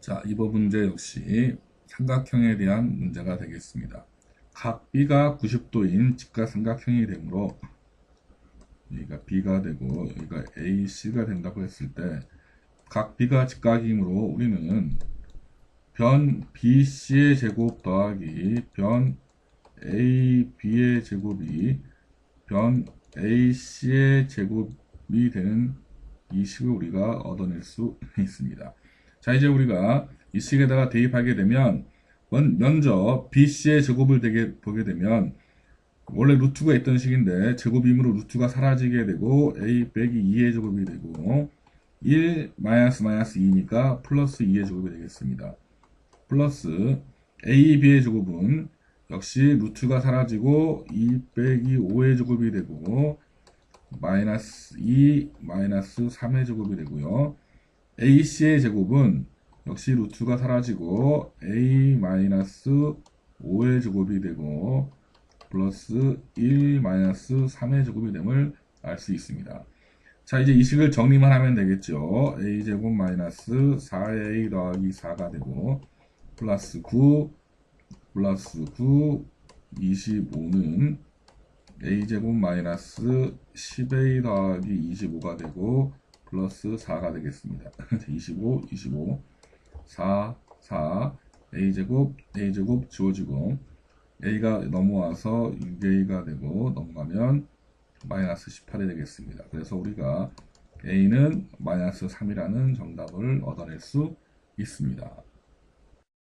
자, 이번 문제 역시 삼각형에 대한 문제가 되겠습니다. 각 B가 90도인 직각삼각형이 되므로 여기가 B가 되고 여기가 AC가 된다고 했을 때 각 B가 직각이므로 우리는 변 BC의 제곱 더하기 변 AB의 제곱이 변 AC의 제곱이 되는 이 식을 우리가 얻어낼 수 있습니다. 자, 이제 우리가 이 식에다가 대입하게 되면 먼, 먼저 BC의 제곱을 되게 보게 되면 원래 루트가 있던 식인데 제곱이므로 루트가 사라지게 되고 A 빼기 2의 제곱이 되고 1 마이너스 마이너스 2니까 플러스 2의 제곱이 되겠습니다. 플러스 A, B의 제곱은 역시 루트가 사라지고 2 빼기 5의 제곱이 되고 마이너스 2 마이너스 3의 제곱이 되고요. AC의 제곱은 역시 루트가 사라지고 A 마이너스 5의 제곱이 되고 플러스 1 마이너스 3의 제곱이 됨을 알 수 있습니다. 자 이제 이 식을 정리만 하면 되겠죠. a제곱 마이너스 4a 더하기 4가 되고 플러스 9 플러스 9 25는 a제곱 마이너스 10a 더하기 25가 되고 플러스 4가 되겠습니다. 25 25 4 4 a제곱 a제곱 지워지고 a가 넘어와서 6a가 되고 넘어가면 마이너스 18이 되겠습니다. 그래서 우리가 a는 마이너스 3이라는 정답을 얻어낼 수 있습니다.